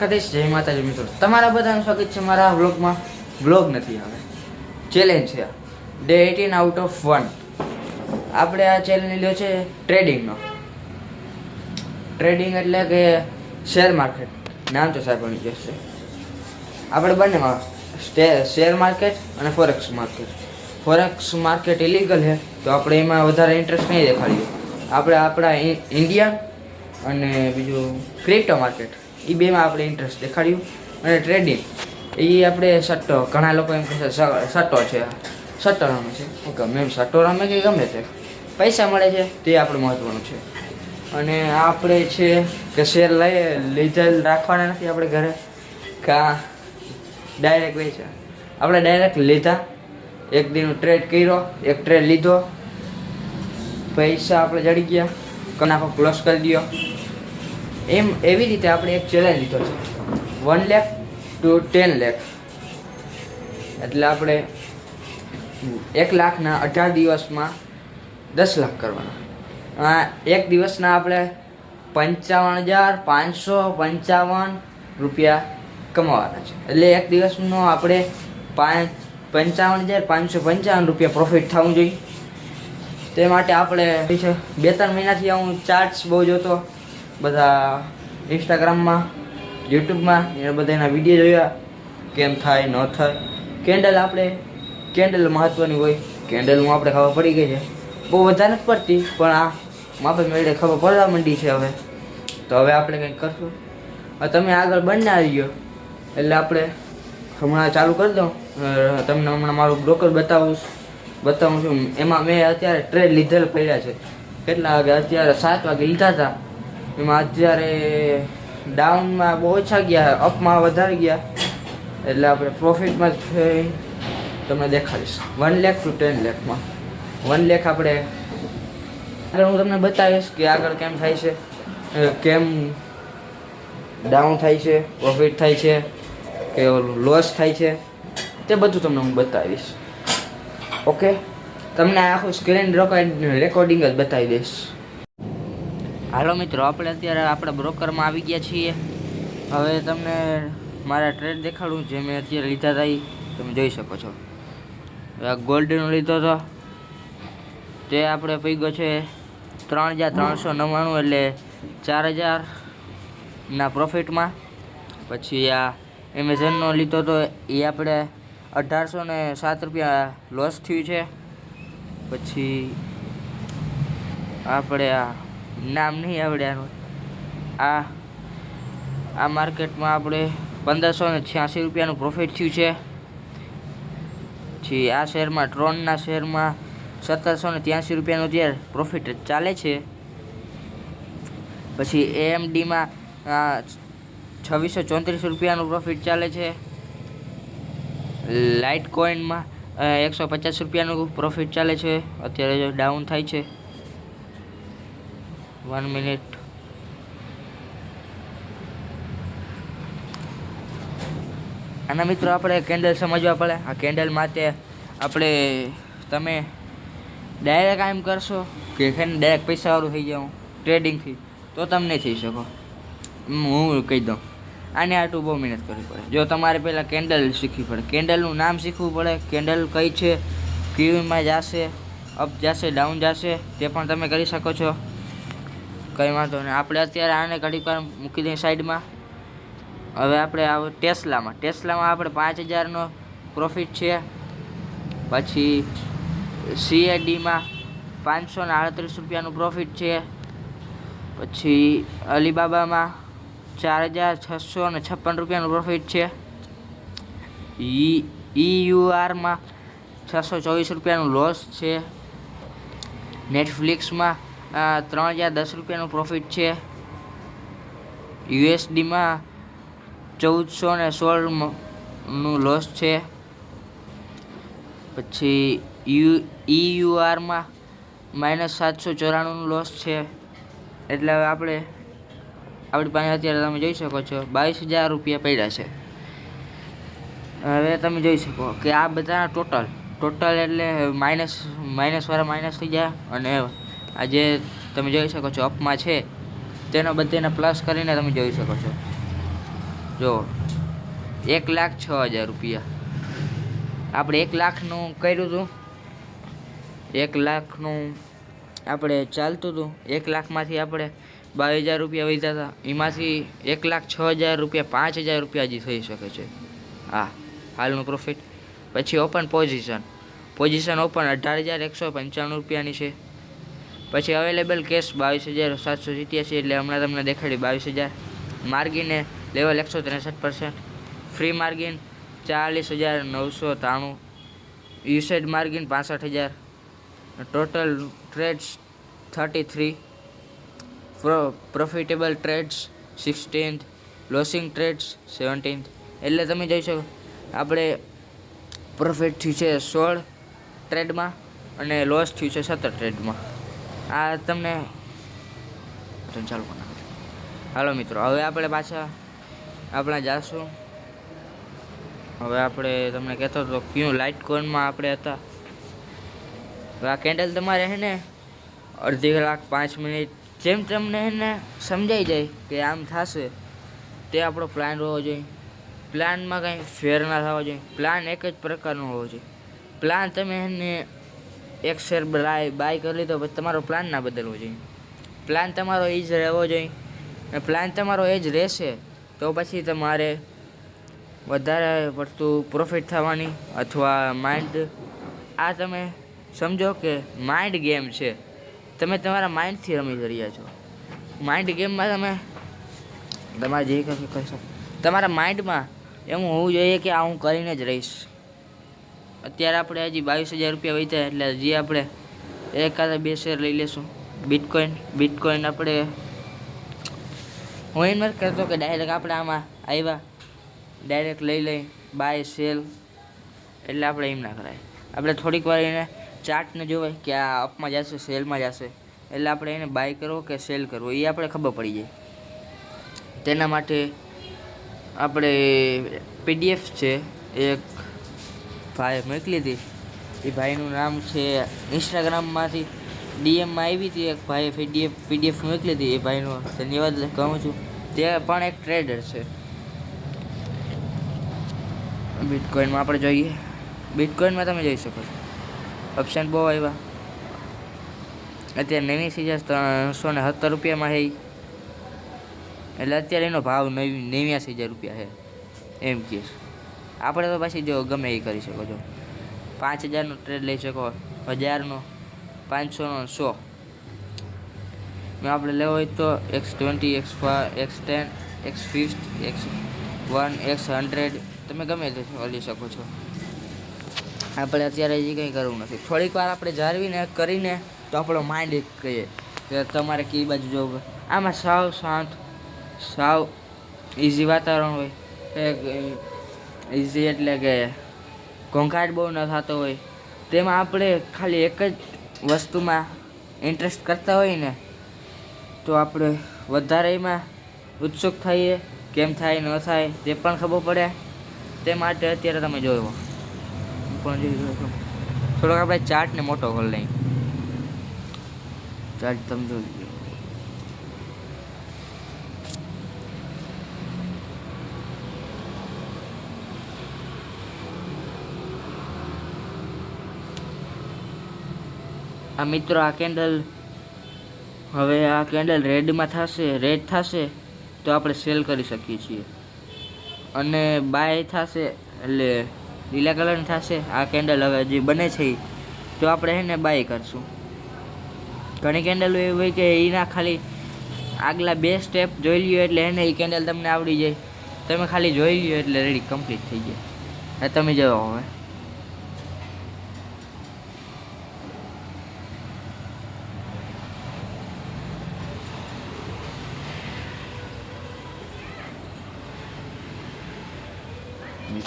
કદીશ જય માતાજી મિત્રો. તમારા બધાનું સ્વાગત છે મારા વ્લોગમાં. વ્લોગ નથી આવે ચેલેન્જ છે day eighteen out of one આપણે આ ચેલેન્જ લીધો છે ટ્રેડિંગનો ટ્રેડિંગ એટલે કે શેર માર્કેટ નામ તો સાહેબ બની જશે આપણે બંનેમાં શેર માર્કેટ અને forex market forex market illegal છે, તો આપણે એમાં વધારે ઇન્ટરેસ્ટ નહીં દેખાડીએ. આપણે આપણા ઇન્ડિયા અને બીજું ક્રિપ્ટો માર્કેટ એ બેમાં આપણે ઇન્ટરેસ્ટ દેખાડ્યું. અને ટ્રેડિંગ એ આપણે સટ્ટો, ઘણા લોકો એમ કહે સટ્ટો છે. સટ્ટો રમે છે. ગમે એમ સટ્ટો રમે કે ગમે તે. પૈસા મળે છે, તે આપણું મહત્ત્વનું છે. અને આપણે છે કે શેર લઈ, લીધેલ રાખવાના નથી આપણે ઘરે. કાં ડાયરેક્ટ વેચ્યા આપણે ડાયરેક્ટ લીધા. એક દીનું ટ્રેડ કર્યો, એક ટ્રેડ લીધો. પૈસા આપણે જડી ગયા. કનાકો ક્લોઝ કરી દો એમ એવી રીતે આપણે એક ચેલેન્જ લીધો છે. વન લેખ ટુ ટેન લેખ એટલે આપણે એક લાખના અઢાર દિવસમાં દસ લાખ કરવાના. એક દિવસના આપણે પંચાવન હજાર પાંચસો પંચાવન રૂપિયા કમાવાના છે. એટલે એક દિવસનો આપણે પાંચ પંચાવન હજાર પાંચસો પંચાવન રૂપિયા પ્રોફિટ થવું જોઈએ. તે માટે આપણે બે ત્રણ મહિનાથી હું ચાર્જ બહુ જોતો બધા ઇન્સ્ટાગ્રામમાં યુટ્યુબમાં એ બધા એના વીડિયો જોયા. કેમ થાય, ન થાય. કેન્ડલ આપણે કેન્ડલ મહત્ત્વની હોય. કેન્ડલમાં આપણે ખબર પડી ગઈ છે. બહુ વધારે નથી પડતી, પણ આ માપે મેળે ખબર પડવા માંડી છે હવે. તો હવે આપણે કંઈક કરશું. તમે આગળ બંને આવી ગયો એટલે આપણે હમણાં ચાલુ કરી દઉં. તમને હમણાં મારું બ્રોકર બતાવું બતાવું છું. એમાં મેં અત્યારે ટ્રેડ લીધેલ પડ્યા છે. કેટલા વાગે? અત્યારે સાત વાગે લીધા હતા. એમાં અત્યારે ડાઉનમાં બહુ ઓછા ગયા, અપમાં વધારે ગયા. એટલે આપણે પ્રોફિટમાં જ તમને દેખાડીશ. વન લેખ ટુ ટેન લેખમાં વન લેખ આપણે આગળ હું તમને બતાવીશ કે આગળ કેમ થાય છે. કેમ ડાઉન થાય છે પ્રોફિટ થાય છે, કે લોસ થાય છે. તે બધું તમને હું બતાવીશ. ઓકે તમને આખું સ્ક્રીન રેકોર્ડિંગ જ બતાવી દઈશ. હાલો મિત્રો, આપણે અત્યારે આપણા બ્રોકરમાં આવી ગયા છીએ. હવે તમને મારા ટ્રેડ દેખાડું જે મેં અત્યારે લીધા હતા એ તમે જોઈ શકો છો. ગોલ્ડનો લીધો હતો. તે આપણે પૈગો છે ત્રણ હજાર ત્રણસો નવ્વાણું એટલે ચાર હજારના પ્રોફિટમાં પછી આ એમેઝોનનો લીધો હતો, એ આપણે અઢારસો ને સાત રૂપિયા લોસ થયું છે. પછી આપણે આ નામ નહીં આવડ્યાનું. આ આ માર્કેટમાં આપણે પંદરસો ને છ્યાસી રૂપિયાનું પ્રોફિટ થયું છે. પછી આ શેરમાં ટ્રોનના શેરમાં સત્તરસો ને ત્યાંસી રૂપિયાનું જે પ્રોફિટ ચાલે છે. પછી એએમડીમાં છવ્વીસો ચોત્રીસ રૂપિયાનું પ્રોફિટ ચાલે છે. લાઇટ કોઈનમાં એકસો પચાસ રૂપિયાનું પ્રોફિટ ચાલે છે. અત્યારે ડાઉન થાય છે. વન મિનિટ આના મિત્રો આપણે કેન્ડલ સમજવા પડે. આ કેન્ડલ માટે આપણે તમે ડાયરેક્ટ આમ કરશો કે ડાયરેક્ટ પૈસાવાળું થઈ જાઉં ટ્રેડિંગથી તો તમને થઈ શકો. હું કહી દઉં. આને આટલું બહુ મહેનત કરવી પડે. જો તમારે પહેલાં કેન્ડલ શીખવી પડે. કેન્ડલનું નામ શીખવું પડે. કેન્ડલ કઈ છે? કેવીમાં જશે? અપ જશે? ડાઉન જશે? તે પણ તમે કરી શકો છો. કંઈ વાંધો નહીં. આપણે અત્યારે આને ઘડીક વાર મૂકી દઈએ સાઈડમાં. હવે આપણે આવો ટેસ્લામાં. ટેસ્લામાં આપણે પાંચ હજારનો પ્રોફિટ છે. પછી સીએડીમાં પાંચસો ને આડત્રીસ રૂપિયાનું પ્રોફિટ છે. પછી અલીબાબામાં ચાર હજાર છસો ને છપ્પન રૂપિયાનું પ્રોફિટ છે. ઈ ઈયુઆરમાં છસો ચોવીસ રૂપિયાનું લોસ છે. નેટફ્લિક્સમાં ત્રણ હજાર દસ રૂપિયાનું પ્રોફિટ છે. યુએસડીમાં ચૌદસો ને સોળનું લોસ છે. પછી યુ ઈયુઆરમાં માઇનસ સાતસો ચોરાણુંનું લોસ છે. એટલે હવે આપણે, આપણી પાસે અત્યારે તમે જોઈ શકો છો, બાવીસ હજાર રૂપિયા પડ્યા છે. હવે તમે જોઈ શકો કે આ બધા ટોટલ ટોટલ એટલે માઇનસ માઇનસવાળા માઇનસ થઈ જાય અને આ જે તમે જોઈ શકો છો અપમાં છે. તેનો બધાને પ્લસ કરીને તમે જોઈ શકો છો. જો, એક લાખ છ હજાર રૂપિયા. આપણે એક લાખનું કર્યું હતું એક લાખનું આપણે ચાલતું હતું એક લાખમાંથી આપણે બાવીસ હજાર રૂપિયા વધ્યા હતા. એમાંથી એક લાખ છ હજાર રૂપિયા પાંચ હજાર રૂપિયા હજી થઈ શકે છે. હા, હાલનું પ્રોફિટ પછી ઓપન પોઝિશન પોઝિશન ઓપન અઢાર હજાર એકસો પંચાણું રૂપિયાની છે. પછી અવેલેબલ કેશ બાવીસ હજાર, સાતસો સિત્યાસી એટલે હમણાં તમને દેખાડી બાવીસ હજાર. માર્ગિને લેવલ એકસો ત્રેસઠ પર્સન્ટ ફ્રી માર્ગિન ચાલીસ હજાર, નવસો ત્રાણું. યુસેડ માર્ગિન પાસઠ હજાર. Total trades thirty three profitable trades sixteenth losing trades seventeenth એટલે તમે જોઈ શકો, આપણે પ્રોફિટ થયું છે સોળ ટ્રેડમાં અને લોસ થયું છે સત્તર ટ્રેડમાં આ તમને ચાલુ કરી. હાલો મિત્રો, હવે આપણે પાછા આપણે જાશું હવે આપણે તમને કહેતો હતો, ક્યું લાઇટ કોનમાં આપણે હતા? આ કેન્ડલ તમારે હે ને અડધી કલાક, પાંચ મિનિટ જેમ તમને હે સમજાઈ જાય કે આમ થશે, તે આપણો પ્લાન હોવો જોઈએ. પ્લાનમાં કંઈ ફેર ના થવો જોઈએ. પ્લાન એક જ પ્રકારનો હોવો જોઈએ. પ્લાન તમે એને એક શેર બાય બાય કરી લીધો, પછી તમારો પ્લાન ના બદલવો જોઈએ. પ્લાન તમારો એ જ રહેવો જોઈએ. પ્લાન તમારો એ જ રહેશે, તો પછી તમારે વધારે પડતું પ્રોફિટ થવાની અથવા માઇન્ડ આ તમે સમજો કે માઇન્ડ ગેમ છે. તમે તમારા માઇન્ડથી રમી રહ્યા છો. માઇન્ડ ગેમમાં તમે, તમારે જે કહી શકો. તમારા માઇન્ડમાં એવું હોવું જોઈએ કે આ હું કરીને જ રહીશ. અત્યારે આપણે હજી બાવીસ હજાર રૂપિયા વધ્યા એટલે હજી આપણે એકાદ બે શેર લઈ લેશું. બિટકોઈન બિટકોઈન આપણે હું એમ નથી કહેતો કે ડાયરેક્ટ આપણે આમાં આવ્યા ડાયરેક્ટ લઈ લઈ બાય સેલ એટલે આપણે એમ ના કરાય. આપણે થોડીક વાર એને ચાર્ટને જોવાય કે આ અપમાં જશે સેલમાં જશે. એટલે આપણે એને બાય કરવો કે સેલ કરવો, એ આપણે ખબર પડી જાય. તેના માટે આપણે પીડીએફ છે એક ભાઈ મોકલી હતી એ ભાઈનું નામ છે ઇન્સ્ટાગ્રામમાંથી ડીએમમાં આવી હતી. એક ભાઈએ પીડીએફ પીડીએફ મોકલી હતી એ ભાઈનો ધન્યવાદ કહું છું. તે પણ એક ટ્રેડર છે. બિટકોઈનમાં આપણે જોઈએ. બિટકોઈનમાં તમે જોઈ શકો છો. ઓપ્શન બહુ આવ્યા. અત્યારે નવી હજાર ત્રણસો ને સત્તર રૂપિયામાં છે. એટલે અત્યારે એનો ભાવ નવી, નેવ્યાસી હજાર રૂપિયા છે. એમ કે છે. આપણે તો પછી જો ગમે એ કરી શકો છો. પાંચ હજારનો ટ્રેડ લઈ શકો, હજારનો, પાંચસોનો, સો. મેં આપણે લેવો હોય તો X twenty, X X ten, X fifty, X one, X hundred તમે ગમે તે લઈ શકો છો. આપણે અત્યારે હજી કંઈ કરવું નથી. થોડીક વાર આપણે જાળવીને, કરીને તો આપણો માઇન્ડ એક કહીએ કે તમારે કઈ બાજુ જવું આમાં સાવ શાંત, સાવ ઇઝી વાતાવરણ હોય. ઇઝી એટલે કે ઘોંઘાટ બહુ ન થતો હોય, તેમાં આપણે ખાલી એક જ વસ્તુમાં ઇન્ટરેસ્ટ કરતા હોય ને, તો આપણે વધારે એમાં ઉત્સુક થઈએ, કેમ થાય, ન થાય, તે પણ ખબર પડે. તે માટે અત્યારે તમે જોયો. પણ. થોડોક આપણે ચાર્ટને મોટો કરી લઈએ. ચાર્ટ તમે જોઈ આ મિત્રો, આ કેન્ડલ હવે આ કેન્ડલ રેડમાં થશે, રેડ થશે તો આપણે સેલ કરી શકીએ છીએ. અને બાય થશે એટલે લીલા કલરની થશે, આ કેન્ડલ હવે જે બને છે તો આપણે એને બાય કરશું. ઘણી કેન્ડલ એવી હોય કે એના ખાલી આગલા બે સ્ટેપ જોઈ લ્યો એટલે એને એ કેન્ડલ તમને આવડી જાય. તમે ખાલી જોઈ લ્યો એટલે રેડી, કમ્પ્લીટ થઈ જાય. તમે જાઓ હવે.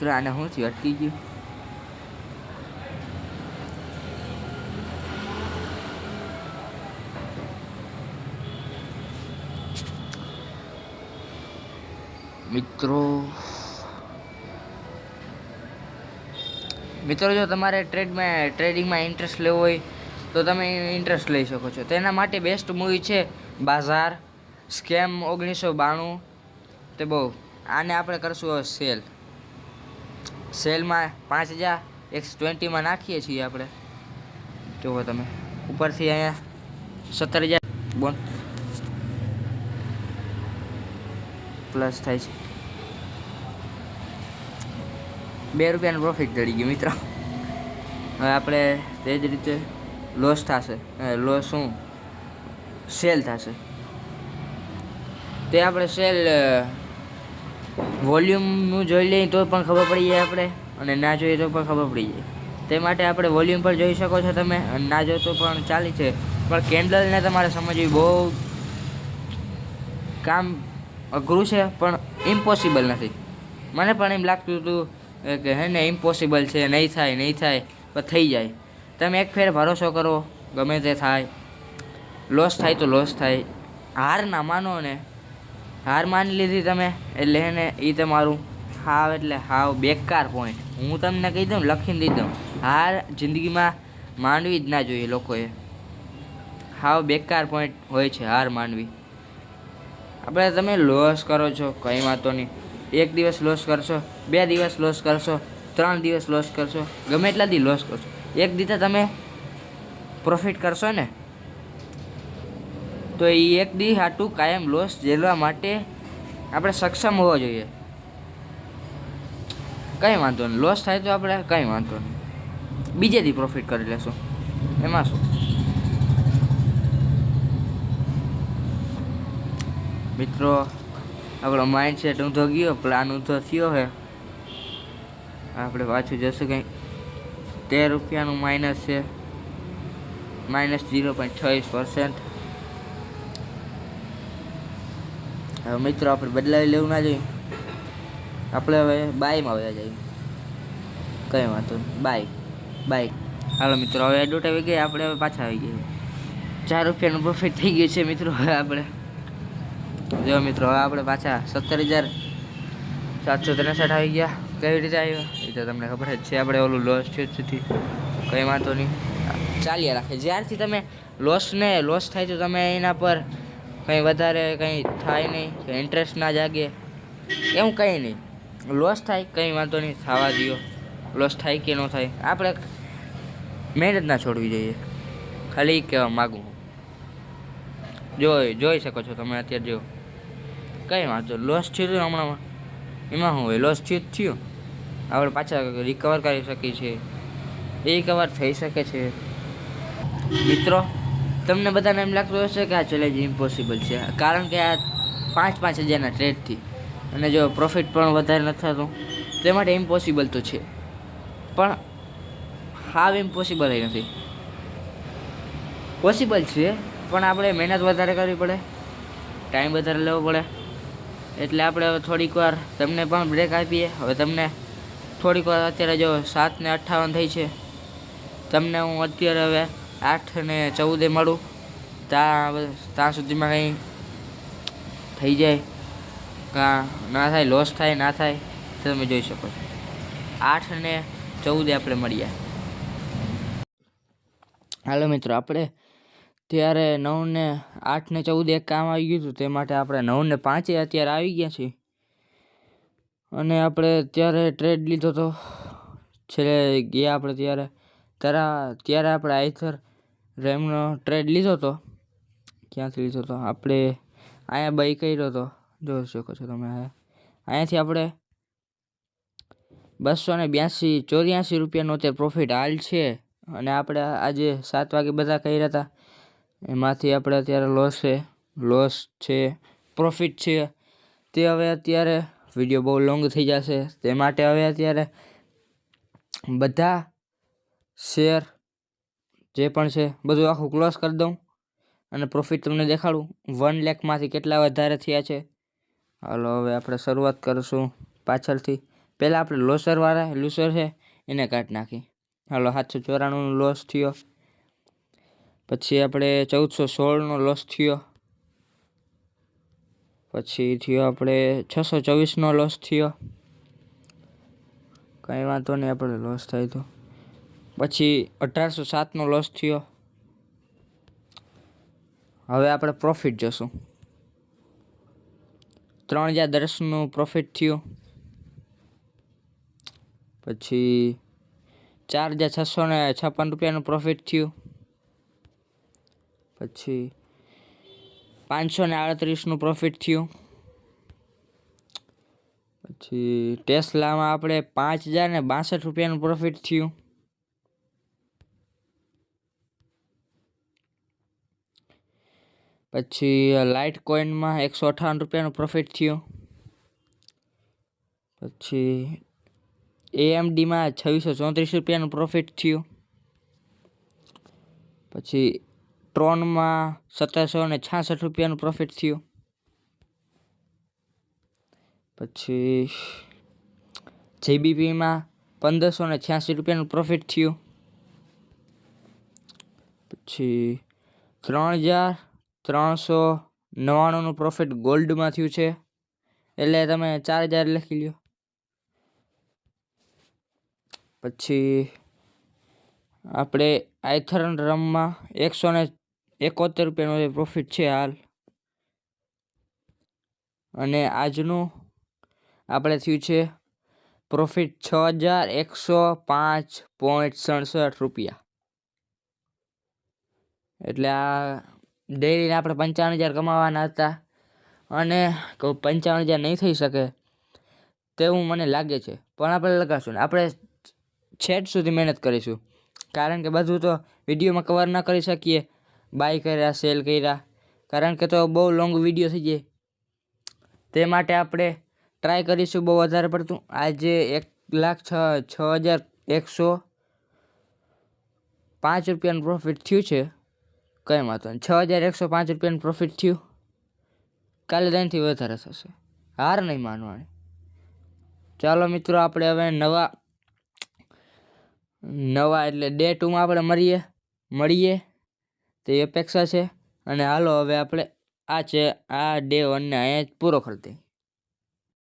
મિત્રો આને શું થયું અટકી ગયું. મિત્રો મિત્રો, જો તમારે ટ્રેડમાં ટ્રેડિંગમાં ઇન્ટરેસ્ટ લેવો હોય, તો તમે ઇન્ટરેસ્ટ લઈ શકો છો. તેના માટે બેસ્ટ મૂવી છે બાઝાર સ્કેમ ઓગણીસો બાણું. તે બહુ, આને આપણે કરશું સેલ સેલમાં પાંચ હજાર એક્સ ટ્વેન્ટીમાં નાખીએ છીએ આપણે. જુઓ તમે. ઉપરથી અહીંયા સત્તર હજાર બોન પ્લસ થાય છે. બે રૂપિયાનું પ્રોફિટ ચડી ગયું મિત્રો. હવે આપણે તે જ રીતે લોસ થશે. લોસ શું? સેલ થશે. તે આપણે સેલ વોલ્યુમનું જોઈ લઈએ તો પણ ખબર પડી જાય આપણે, અને ના જોઈએ તો પણ ખબર પડી જાય. તે માટે આપણે વોલ્યુમ પર જોઈ શકો છો તમે ના જો તો પણ ચાલી છે. પણ કેન્ડલને તમારે સમજવી બહુ કામ અઘરું છે, પણ ઇમ્પોસિબલ નથી. મને પણ એમ લાગતું હતું કે હે ને ઇમ્પોસિબલ છે, નહીં થાય નહીં થાય, પણ થઈ જાય. તમે એક ફેર ભરોસો કરો, ગમે તે થાય. લોસ થાય તો લોસ થાય. હાર ના માનો ને હાર માની લીધી તમે, એટલે એને એ તમારું હાવ એટલે હાવ બેકાર પોઈન્ટ હું તમને કહી દઉં લખીને દઈ દઉં. હાર જિંદગીમાં માનવી જ ના જોઈએ લોકોએ. હાવ બેકાર પોઈન્ટ હોય છે હાર માનવી. આપણે તમે લોસ કરો છો, કંઈ વાંધો નહીં. એક દિવસ લોસ કરશો, બે દિવસ લોસ કરશો, ત્રણ દિવસ લોસ કરશો, ગમે એટલા દી લોસ કરશો. એક દીધે તમે પ્રોફિટ કરશો ને તો એ એક દી હાટું કાયમ લોસ ઝેલવા માટે આપણે સક્ષમ હોવો જોઈએ. કંઈ વાંધો નહીં. લોસ થાય તો આપણે કંઈ વાંધો નહીં. બીજે દી પ્રોફિટ કરી લેશું. એમાં શું? મિત્રો, આપણો માઇન્ડ સેટ ઊંધો ગયો પ્લાન ઊંધો થયો છે આપણે પાછું જશું કંઈ તેર રૂપિયાનું માઇનસ છે. માઇનસ ઝીરો પોઈન્ટ છવ્વીસ પર્સન્ટ હવે મિત્રો આપણે બદલાવી લેવું ના જોઈએ. આપણે હવે બાયમાં વયા જઈએ. કંઈ વાંધો નહીં. બાય બાય હાલો મિત્રો, હવે એડવર્ટ આવી ગઈ આપણે હવે પાછા આવી ગયા ચાર રૂપિયાનું પ્રોફિટ થઈ ગયું છે મિત્રો હવે આપણે. જો મિત્રો, હવે આપણે પાછા સત્તર હજાર સાતસો ત્રેસઠ આવી ગયા. કેવી રીતે આવ્યા? એ તો તમને ખબર જ છે. આપણે ઓલું લોસ થયું સુધી કંઈ વાંધો નહીં. ચાલ્યા રાખે. જ્યારથી તમે લોસને લોસ થાય તો તમે એના પર કંઈ વધારે કંઈ થાય નહીં, કે ઇન્ટરેસ્ટ ના જાગે, એવું કંઈ નહીં. લોસ થાય, કંઈ વાંધો નહીં, થવા દો લોસ થાય કે ન થાય, આપણે મહેનત ના છોડવી જોઈએ. ખાલી કહેવા માગું જોઈ જોઈ શકો છો તમે અત્યારે જો. કંઈ વાંધો લોસ થયું હતું હમણાં એમાં શું હોય લોસ થયું થયું. આપણે પાછા રિકવર કરી શકીએ છીએ. રિકવર થઈ શકે છે. મિત્રો તમને બધાને એમ લાગતું હશે કે આ ચેલેન્જ ઇમ્પોસિબલ છે. કારણ કે આ પાંચ પાંચ હજારના ટ્રેડથી અને જો પ્રોફિટ પણ વધારે નથી થતું, તે માટે ઇમ્પોસિબલ તો છે. પણ હાવ ઇમ્પોસિબલ નથી. પોસિબલ છે, પણ આપણે મહેનત વધારે કરવી પડે. ટાઈમ વધારે લેવો પડે. એટલે આપણે હવે થોડીક વાર તમને પણ બ્રેક આપીએ. હવે તમને થોડીક વાર અત્યારે જો સાત ને અઠ્ઠાવન થઈ છે, તમને હું અત્યારે હવે આઠ ને ચૌદે મળું. ત્યાં ત્યાં સુધીમાં કંઈ થઈ જાય. કાં ના થાય લોસ થાય, ના થાય તો તમે જોઈ શકો છો. આઠ ને ચૌદે આપણે મળ્યા. હાલો મિત્રો, આપણે ત્યારે નવ ને આઠ ને ચૌદ એક કામ આવી ગયું હતું, તે માટે આપણે નવ ને પાંચે અત્યારે આવી ગયા છીએ. અને આપણે ત્યારે ટ્રેડ લીધો હતો છેલ્લે ગયા આપણે ત્યારે ત્યારે ત્યારે આપણે આઈથર રેમનો ટ્રેડ લીધો હતો. ક્યાંથી લીધો હતો? આપણે અહીંયા બાઈ કર્યો હતો. જોઈ શકો છો તમે અહીંયાથી આપણે બસો ને બ્યાસી, ચોર્યાસી રૂપિયાનો અત્યારે પ્રોફિટ હાલ છે. અને આપણે આજે સાત વાગે બધા કર્યા હતા. એમાંથી આપણે અત્યારે લોસ છે. લોસ છે પ્રોફિટ છે. તે હવે અત્યારે વીડિયો બહુ લોંગ થઈ જશે. તે માટે હવે અત્યારે બધા શેર જે પણ છે, બધું આખું ક્લોઝ કરી દઉં અને પ્રોફિટ તમને દેખાડું. વન લેખમાંથી કેટલા વધારે થયા છે? હાલો, હવે આપણે શરૂઆત કરીશું પાછળથી. પહેલાં આપણે લોસરવાળા લૂસર છે, એને કાઢી નાખી. હાલો, સાતસો ચોરાણુંનો લોસ થયો. પછી આપણે ચૌદસો સોળનો લોસ થયો. પછી થયો આપણે છસો ચોવીસનો લોસ થયો. કંઈ વાંધો નહીં, આપણે લોસ થાય તો. પછી અઢારસો સાતનો લોસ થયો. હવે આપણે પ્રોફિટ જોશું. ત્રણ હજાર દસનું પ્રોફિટ થયું. પછી ચાર હજાર છસો ને છપ્પન રૂપિયાનું પ્રોફિટ થયું. પછી પાંચસો ને આડત્રીસનું પ્રોફિટ થયું. પછી ટેસ્લામાં આપણે પાંચ હજાર ને બાસઠ રૂપિયાનું પ્રોફિટ થયું. પછી લાઇટ કોઈનમાં એકસો અઠ્ઠાવન રૂપિયાનું પ્રોફિટ થયું. પછી એએમડીમાં છવ્વીસો ચોત્રીસ રૂપિયાનું પ્રોફિટ થયું. પછી ટ્રોનમાં સત્તરસો ને છાસઠ રૂપિયાનું પ્રોફિટ થયું. પછી જેબીપીમાં પંદરસો ને છ્યાસી રૂપિયાનું પ્રોફિટ થયું. પછી, ત્રણ હજાર ત્રણસો નવ્વાણુંનું પ્રોફિટ ગોલ્ડમાં થયું છે. એટલે તમે ચાર હજાર લખી લ્યો. પછી આપણે આઈથરન રમમાં એકસો ને એકોતેર રૂપિયાનો પ્રોફિટ છે હાલ. અને આજનું આપણે થયું છે પ્રોફિટ છ હજાર એકસો પાંચ પોઈન્ટ સડસઠ રૂપિયા. એટલે આ ડેલીને આપણે પંચાવન હજાર કમાવાના હતા. અને પંચાવન હજાર નહીં થઈ શકે તેવું મને લાગે છે. પણ આપણે લગાડશું ને. આપણે છેટ સુધી મહેનત કરીશું. કારણ કે બધું તો વિડીયોમાં કવર ના કરી શકીએ. બાય કર્યા, સેલ કર્યા. કારણ કે તો બહુ લોંગ વીડિયો થઈ જાય. તે માટે આપણે ટ્રાય કરીશું બહુ વધારે પડતું. આજે એક લાખ છ છ હજાર એકસો પાંચ રૂપિયાનું પ્રોફિટ થયું છે. કંઈ વાંધો નહીં. છ હજાર એકસો પાંચ રૂપિયાનું પ્રોફિટ થયું. કાલે તેનાથી વધારે થશે. હાર નહીં માનવાની. ચાલો મિત્રો, આપણે હવે નવા નવા એટલે ડે ટુમાં આપણે મળીએ મળીએ. તે અપેક્ષા છે. અને હાલો, હવે આપણે આ છે, આ ડે વનને અહીંયા જ પૂરો કરી દઈએ.